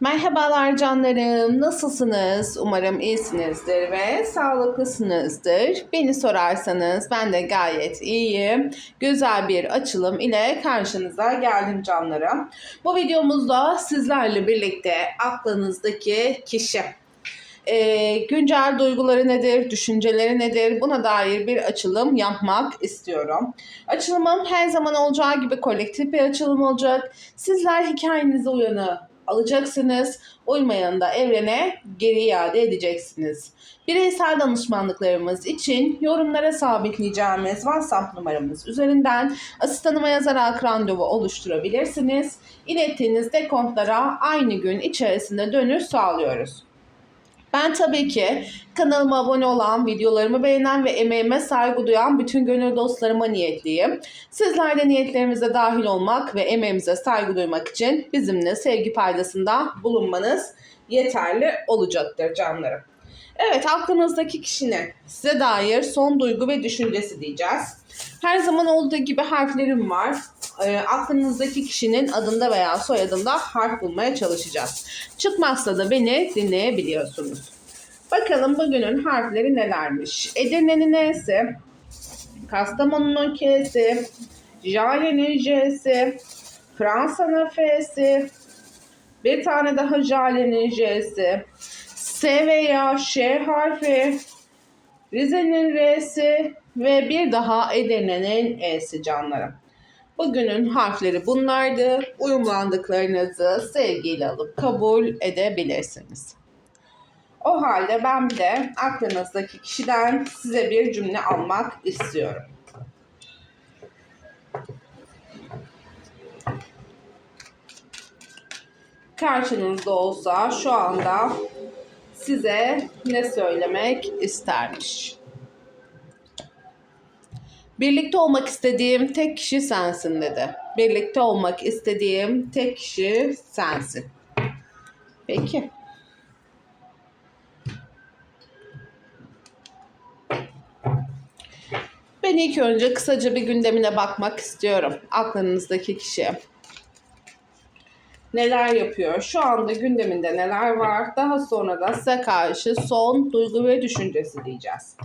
Merhabalar canlarım. Nasılsınız? Umarım iyisinizdir ve sağlıklısınızdır. Beni sorarsanız ben de gayet iyiyim. Güzel bir açılım ile karşınıza geldim canlarım. Bu videomuzda sizlerle birlikte aklınızdaki kişi e, güncel duyguları nedir, düşünceleri nedir buna dair bir açılım yapmak istiyorum. Açılımım her zaman olacağı gibi kolektif bir açılım olacak. Sizler hikayenize uyanı alacaksınız. Uymayanı da evrene geri iade edeceksiniz. Bireysel danışmanlıklarımız için yorumlara sabitleyeceğimiz WhatsApp numaramız üzerinden asistanıma yazarak randevu oluşturabilirsiniz. İlettiğiniz dekontlara aynı gün içerisinde dönüş sağlıyoruz. Ben tabii ki kanalıma abone olan, videolarımı beğenen ve emeğime saygı duyan bütün gönül dostlarıma niyetliyim. Sizler de niyetlerimize dahil olmak ve emeğimize saygı duymak için bizimle sevgi paydasında bulunmanız yeterli olacaktır canlarım. Evet aklınızdaki kişinin size dair son duygu ve düşüncesi diyeceğiz. Her zaman olduğu gibi harflerim var. E, aklınızdaki kişinin adında veya soyadında harf bulmaya çalışacağız. Çıkmazsa da beni dinleyebiliyorsunuz. Bakalım bugünün harfleri nelermiş? Edirne'nin N'si, Kastamonu'nun K'si, Jale'nin J'si, Fransa'nın F'si, bir tane daha Jale'nin J'si, S veya Ş harfi, Rize'nin R'si ve bir daha Edirne'nin E'si canlarım. Bugünün harfleri bunlardı. Uyumlandıklarınızı sevgiyle alıp kabul edebilirsiniz. O halde ben bir de aklınızdaki kişiden size bir cümle almak istiyorum. Karşınızda olsa şu anda size ne söylemek istermiş? Birlikte olmak istediğim tek kişi sensin dedi. Birlikte olmak istediğim tek kişi sensin. Peki. Ben ilk önce kısaca bir gündemine bakmak istiyorum. Aklınızdaki kişi. Neler yapıyor? Şu anda gündeminde neler var? Daha sonra da size karşı son duygu ve düşüncesi diyeceğiz.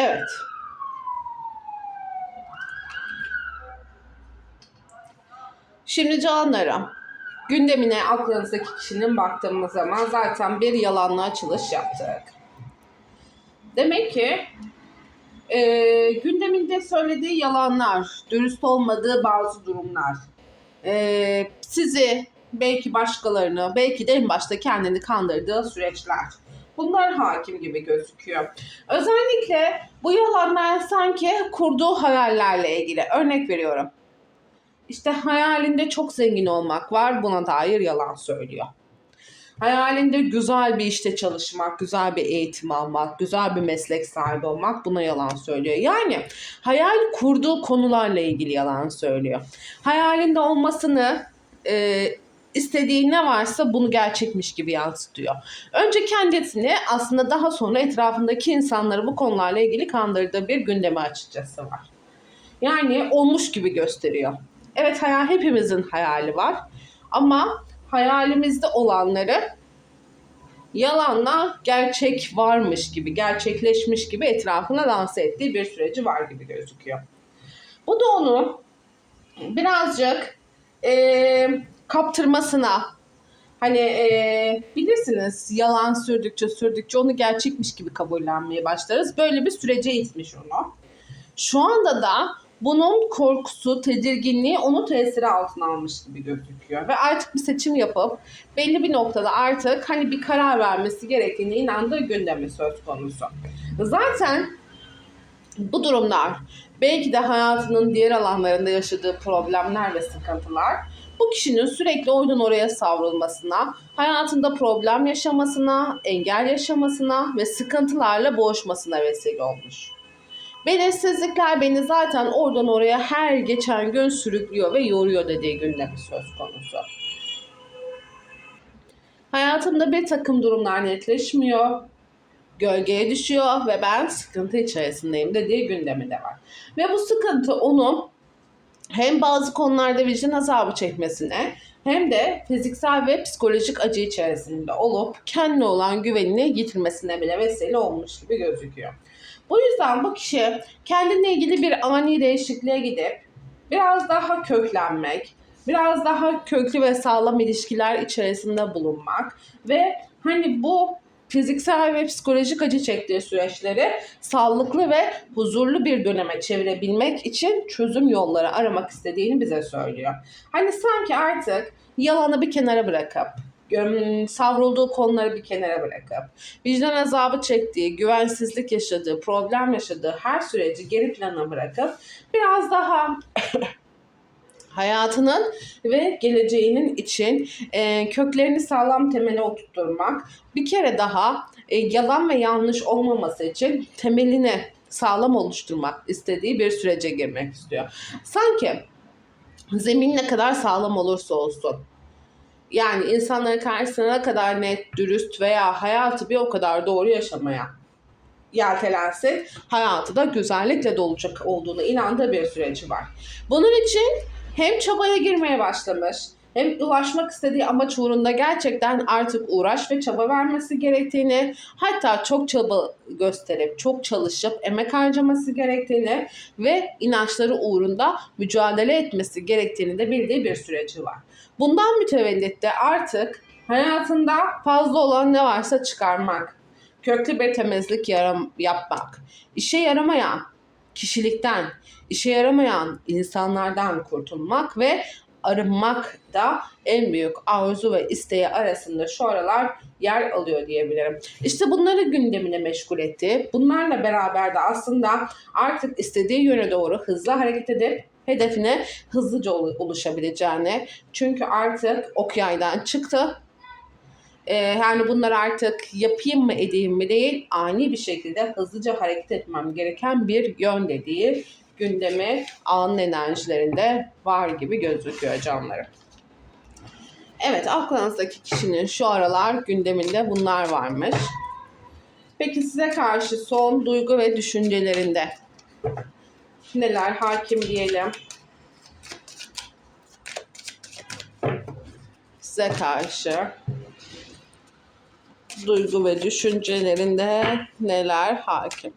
Evet. Şimdi canlarım, gündemine aklınızdaki kişinin baktığımız zaman zaten bir yalanla açılış yaptık. Demek ki e, gündeminde söylediği yalanlar, dürüst olmadığı bazı durumlar, e, sizi belki başkalarını, belki de en başta kendini kandırdığı süreçler. Bunlar hakim gibi gözüküyor. Özellikle bu yalanlar sanki kurduğu hayallerle ilgili. Örnek veriyorum. İşte hayalinde çok zengin olmak var. Buna dair yalan söylüyor. Hayalinde güzel bir işte çalışmak, güzel bir eğitim almak, güzel bir meslek sahibi olmak buna yalan söylüyor. Yani hayal kurduğu konularla ilgili yalan söylüyor. Hayalinde olmasını e, istediği ne varsa bunu gerçekmiş gibi yansıtıyor. Önce kendisini aslında daha sonra etrafındaki insanları bu konularla ilgili kandırdığı bir gündeme açıkçası var. Yani olmuş gibi gösteriyor. Evet hayal hepimizin hayali var ama hayalimizde olanları yalanla gerçek varmış gibi, gerçekleşmiş gibi etrafına lanse ettiği bir süreci var gibi gözüküyor. Bu da onu birazcık e, kaptırmasına hani e, bilirsiniz yalan sürdükçe sürdükçe onu gerçekmiş gibi kabullenmeye başlarız. Böyle bir sürece itmiş onu. Şu anda da bunun korkusu, tedirginliği onu tesiri altına almış gibi gözüküyor. Ve artık bir seçim yapıp belli bir noktada artık hani bir karar vermesi gerektiğini inandığı gündemi söz konusu. Zaten bu durumlar belki de hayatının diğer alanlarında yaşadığı problemler ve sıkıntılar Bu kişinin sürekli oradan oraya savrulmasına, hayatında problem yaşamasına, engel yaşamasına ve sıkıntılarla boğuşmasına vesile olmuş. Belirsizlikler beni zaten oradan oraya her geçen gün sürüklüyor ve yoruyor dediği gündemi söz konusu. Hayatımda bir takım durumlar netleşmiyor, gölgeye düşüyor ve ben sıkıntı içerisindeyim dediği gündemi de var. Ve bu sıkıntı onu hem bazı konularda vicdan azabı çekmesine hem de fiziksel ve psikolojik acı içerisinde olup kendine olan güvenini yitirmesine bile vesile olmuş gibi gözüküyor. Bu yüzden bu kişi kendine ilgili bir ani değişikliğe gidip biraz daha köklenmek, biraz daha köklü ve sağlam ilişkiler içerisinde bulunmak ve hani bu fiziksel ve psikolojik acı çektiği süreçleri sağlıklı ve huzurlu bir döneme çevirebilmek için çözüm yolları aramak istediğini bize söylüyor. Hani sanki artık yalanı bir kenara bırakıp savrulduğu konuları bir kenara bırakıp vicdan azabı çektiği, güvensizlik yaşadığı, problem yaşadığı her süreci geri plana bırakıp biraz daha hayatının ve geleceğinin için e, köklerini sağlam temele oturtturmak, bir kere daha e, yalan ve yanlış olmaması için temelini sağlam oluşturmak istediği bir sürece girmek istiyor. Sanki zemin ne kadar sağlam olursa olsun, yani insanların karşısına ne kadar net, dürüst veya hayatı bir o kadar doğru yaşamaya yeltelensin, hayatı da güzellikle dolacak olduğunu inandığı bir süreci var. Bunun için hem çabaya girmeye başlamış, hem ulaşmak istediği amaç uğrunda gerçekten artık uğraş ve çaba vermesi gerektiğini, hatta çok çaba gösterip, çok çalışıp emek harcaması gerektiğini ve inançları uğrunda mücadele etmesi gerektiğini de bildiği bir süreci var. Bundan mütevellit de artık hayatında fazla olan ne varsa çıkarmak, köklü bir temizlik yaram- yapmak, işe yaramayan kişilikten, işe yaramayan insanlardan kurtulmak ve arınmak da en büyük arzu ve isteği arasında şu aralar yer alıyor diyebilirim. İşte bunları gündemine meşgul etti. Bunlarla beraber de aslında artık istediği yöne doğru hızlı hareket edip hedefine hızlıca ulaşabileceğini çünkü artık ok yaydan çıktı ee, yani bunlar artık yapayım mı edeyim mi değil ani bir şekilde hızlıca hareket etmem gereken bir yön dediği gündemi anın enerjilerinde var gibi gözüküyor canlarım. Evet aklınızdaki kişinin şu aralar gündeminde bunlar varmış. Peki size karşı son duygu ve düşüncelerinde neler hakim diyelim? Size karşı duygu ve düşüncelerinde neler hakim?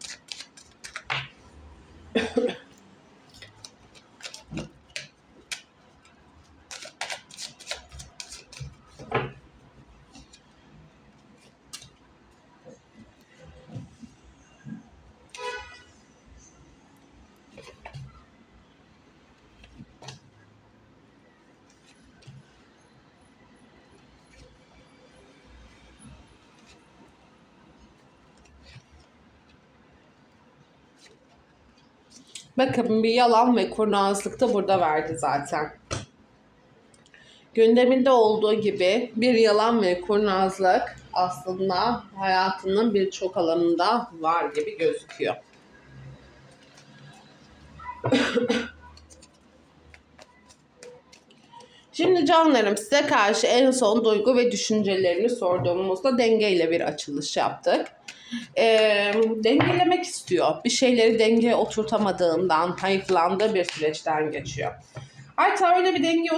Bakın bir yalan ve kurnazlık da burada verdi zaten. Gündeminde olduğu gibi bir yalan ve kurnazlık aslında hayatının birçok alanında var gibi gözüküyor. Şimdi canlarım size karşı en son duygu ve düşüncelerini sorduğumuzda dengeyle bir açılış yaptık e, dengelemek istiyor. Bir şeyleri dengeye oturtamadığından hayıflandığı bir süreçten geçiyor. Hatta öyle bir dengeye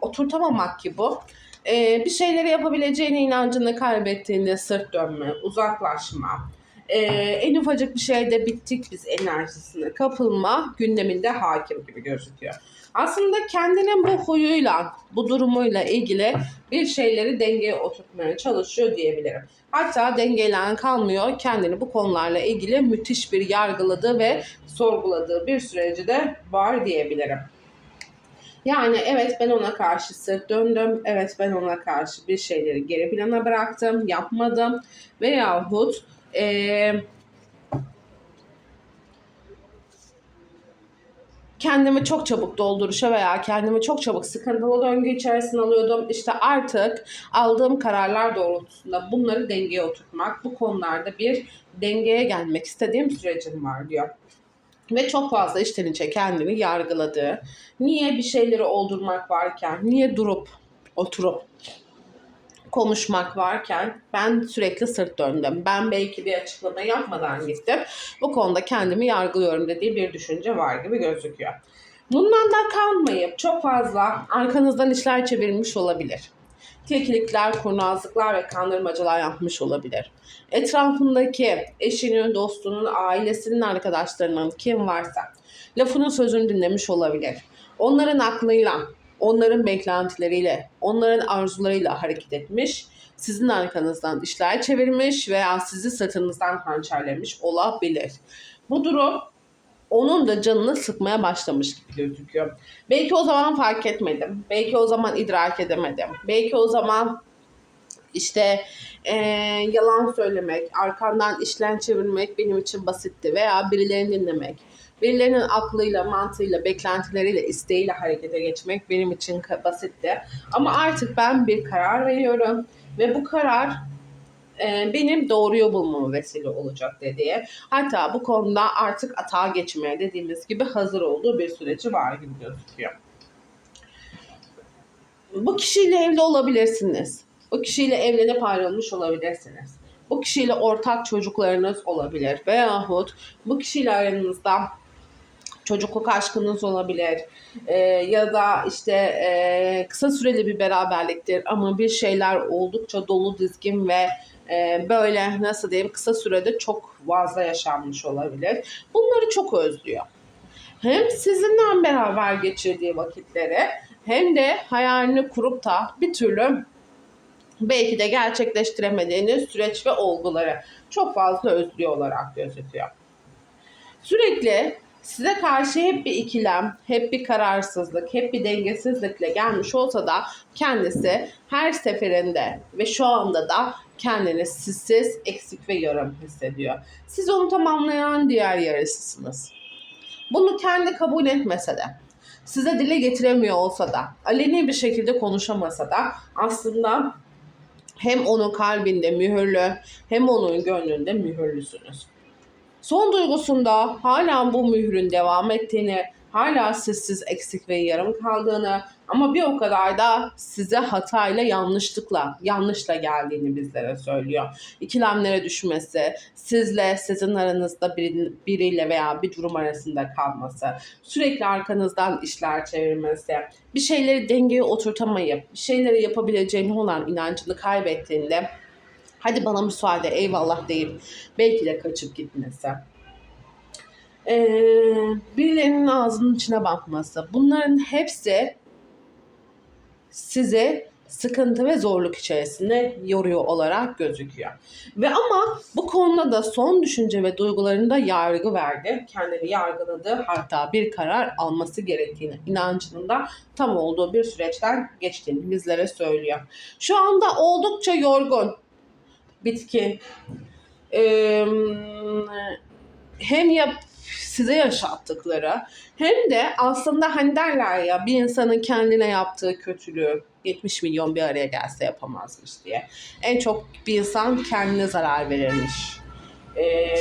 oturtamamak ki bu. E, bir şeyleri yapabileceğine inancını kaybettiğinde sırt dönme, uzaklaşma, e, en ufacık bir şeyde bittik biz enerjisine kapılma gündeminde hakim gibi gözüküyor. Aslında kendinin bu huyuyla, bu durumuyla ilgili bir şeyleri dengeye oturtmaya çalışıyor diyebilirim. Hatta dengeyle kalmıyor. Kendini bu konularla ilgili müthiş bir yargıladığı ve sorguladığı bir süreci de var diyebilirim. Yani evet ben ona karşı sırt döndüm. Evet ben ona karşı bir şeyleri geri plana bıraktım, yapmadım. Veyahut ee, kendimi çok çabuk dolduruşa veya kendimi çok çabuk sıkıntılı döngü içerisine alıyordum. İşte artık aldığım kararlar doğrultusunda bunları dengeye oturtmak, bu konularda bir dengeye gelmek istediğim sürecim var diyor. Ve çok fazla içten içe kendini yargıladığı, niye bir şeyleri oldurmak varken, niye durup oturup konuşmak varken ben sürekli sırt döndüm. Ben belki bir açıklama yapmadan gittim. Bu konuda kendimi yargılıyorum dediği bir düşünce var gibi gözüküyor. Bundan da kalmayıp çok fazla arkanızdan işler çevirmiş olabilir. Tilkilikler, kurnazlıklar ve kandırmacalar yapmış olabilir. Etrafındaki eşinin, dostunun, ailesinin, arkadaşlarının kim varsa lafının sözünü dinlemiş olabilir. Onların aklıyla, onların beklentileriyle, onların arzularıyla hareket etmiş, sizin arkanızdan işler çevirmiş veya sizi sırtınızdan hançerlemiş olabilir. Bu durum onun da canını sıkmaya başlamış gibi gözüküyor. Belki o zaman fark etmedim. Belki o zaman idrak edemedim. Belki o zaman işte eee, yalan söylemek, arkandan işler çevirmek benim için basitti veya birilerini dinlemek, birilerinin aklıyla, mantığıyla, beklentileriyle, isteğiyle harekete geçmek benim için basitti. Ama artık ben bir karar veriyorum ve bu karar e, benim doğruyu bulmama vesile olacak dediği. Hatta bu konuda artık atağa geçmeye dediğimiz gibi hazır olduğu bir süreci var gibi gözüküyor. Bu kişiyle evli olabilirsiniz. Bu kişiyle evlenip ayrılmış olabilirsiniz. Bu kişiyle ortak çocuklarınız olabilir. Veyahut bu kişiyle aranızda çocukluk aşkınız olabilir. Ee, ya da işte e, kısa süreli bir beraberliktir ama bir şeyler oldukça dolu dizgin ve e, böyle nasıl diyeyim kısa sürede çok fazla yaşanmış olabilir. Bunları çok özlüyor. Hem sizinle beraber geçirdiği vakitleri hem de hayalini kurup da bir türlü belki de gerçekleştiremediğiniz süreç ve olguları çok fazla özlüyor olarak gözüküyor. Sürekli size karşı hep bir ikilem, hep bir kararsızlık, hep bir dengesizlikle gelmiş olsa da kendisi her seferinde ve şu anda da kendini sizsiz, eksik ve yarım hissediyor. Siz onu tamamlayan diğer yarısısınız. Bunu kendi kabul etmese de, size dile getiremiyor olsa da, aleni bir şekilde konuşamasa da aslında hem onun kalbinde mühürlü hem onun gönlünde mühürlüsünüz. Son duygusunda hala bu mührün devam ettiğini, hala sizsiz eksik ve yarım kaldığını ama bir o kadar da size hatayla yanlışlıkla, yanlışla geldiğini bizlere söylüyor. İkilemlere düşmesi, sizle sizin aranızda biri, biriyle veya bir durum arasında kalması, sürekli arkanızdan işler çevirmesi, bir şeyleri dengeye oturtamayıp, bir şeyleri yapabileceğine olan inancını kaybettiğinde hadi bana müsaade eyvallah deyip belki de kaçıp gitmesi. Ee, birilerinin ağzının içine bakması. Bunların hepsi sizi sıkıntı ve zorluk içerisinde yoruyor olarak gözüküyor. Ve ama bu konuda da son düşünce ve duygularında yargı verdi. Kendini yargıladı. Hatta bir karar alması gerektiğini inancının da tam olduğu bir süreçten geçtiğini bizlere söylüyor. Şu anda oldukça yorgun, bitkin. Ee, hem yap size yaşattıkları hem de aslında hani derler ya bir insanın kendine yaptığı kötülüğü 70 milyon bir araya gelse yapamazmış diye. En çok bir insan kendine zarar verirmiş ee,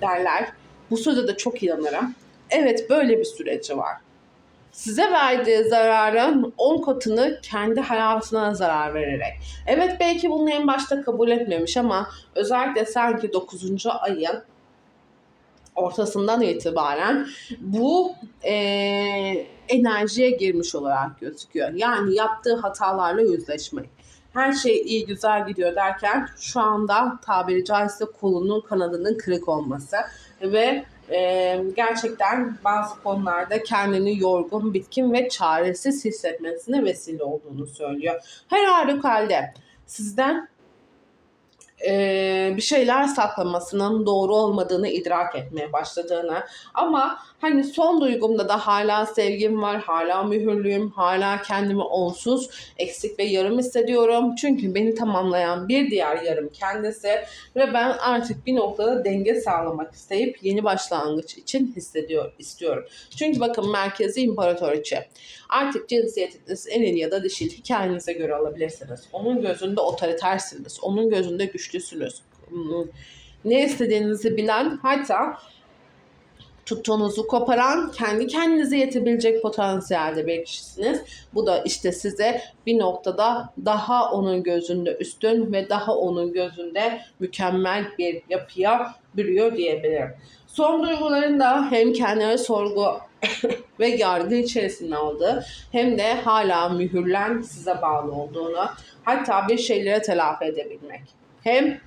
derler. Bu sözde de çok inanırım. Evet böyle bir süreci var. Size verdiği zararın 10 katını kendi hayatına zarar vererek. Evet belki bunu en başta kabul etmemiş ama özellikle sanki 9. ayın ortasından itibaren bu e, enerjiye girmiş olarak gözüküyor. Yani yaptığı hatalarla yüzleşmek. Her şey iyi güzel gidiyor derken şu anda tabiri caizse kolunun kanadının kırık olması ve e, gerçekten bazı konularda kendini yorgun, bitkin ve çaresiz hissetmesine vesile olduğunu söylüyor. Her halükarda sizden e, bir şeyler saklamasının doğru olmadığını idrak etmeye başladığını ama hani son duygumda da hala sevgim var, hala mühürlüyüm, hala kendimi onsuz, eksik ve yarım hissediyorum. Çünkü beni tamamlayan bir diğer yarım kendisi ve ben artık bir noktada denge sağlamak isteyip yeni başlangıç için hissediyor, istiyorum. Çünkü bakın merkezi imparatoriçe. Artık cinsiyetiniz eril ya da dişil hikayenize göre alabilirsiniz. Onun gözünde otoritersiniz. Onun gözünde güçlüsünüz. Ne istediğinizi bilen hatta tuttuğunuzu koparan, kendi kendinize yetebilecek potansiyelde bir kişisiniz. Bu da işte size bir noktada daha onun gözünde üstün ve daha onun gözünde mükemmel bir yapıya bürüyor diyebilirim. Son duygularında hem kendine sorgu ve yargı içerisinde aldığı hem de hala mühürlen size bağlı olduğunu hatta bir şeyleri telafi edebilmek. Hem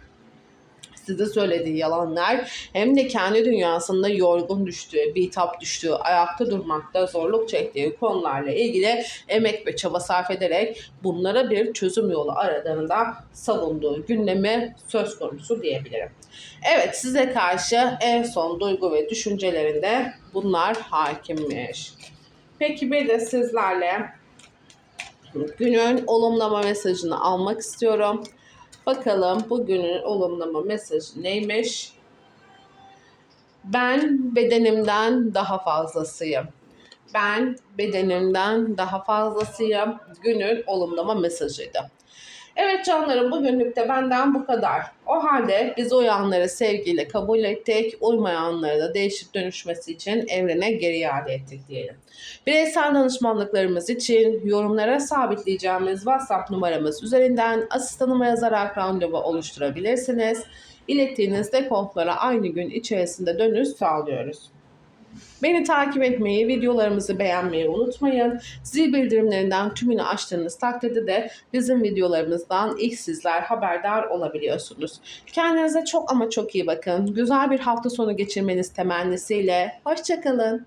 size söylediği yalanlar hem de kendi dünyasında yorgun düştüğü, bitap düştüğü, ayakta durmakta zorluk çektiği konularla ilgili emek ve çaba sarf ederek bunlara bir çözüm yolu aradığını da savunduğu gündemi söz konusu diyebilirim. Evet size karşı en son duygu ve düşüncelerinde bunlar hakimmiş. Peki bir de sizlerle günün olumlama mesajını almak istiyorum. Bakalım bugünün olumlama mesajı neymiş? Ben bedenimden daha fazlasıyım. Ben bedenimden daha fazlasıyım. Günün olumlama mesajıydı. Evet canlarım bugünlük de benden bu kadar. O halde biz uyanları sevgiyle kabul ettik. Uymayanları da değişip dönüşmesi için evrene geri iade ettik diyelim. Bireysel danışmanlıklarımız için yorumlara sabitleyeceğimiz WhatsApp numaramız üzerinden asistanıma yazarak randevu oluşturabilirsiniz. İlettiğiniz dekontlara aynı gün içerisinde dönüş sağlıyoruz. Beni takip etmeyi, videolarımızı beğenmeyi unutmayın. Zil bildirimlerinden tümünü açtığınız takdirde de bizim videolarımızdan ilk sizler haberdar olabiliyorsunuz. Kendinize çok ama çok iyi bakın. Güzel bir hafta sonu geçirmeniz temennisiyle. Hoşçakalın.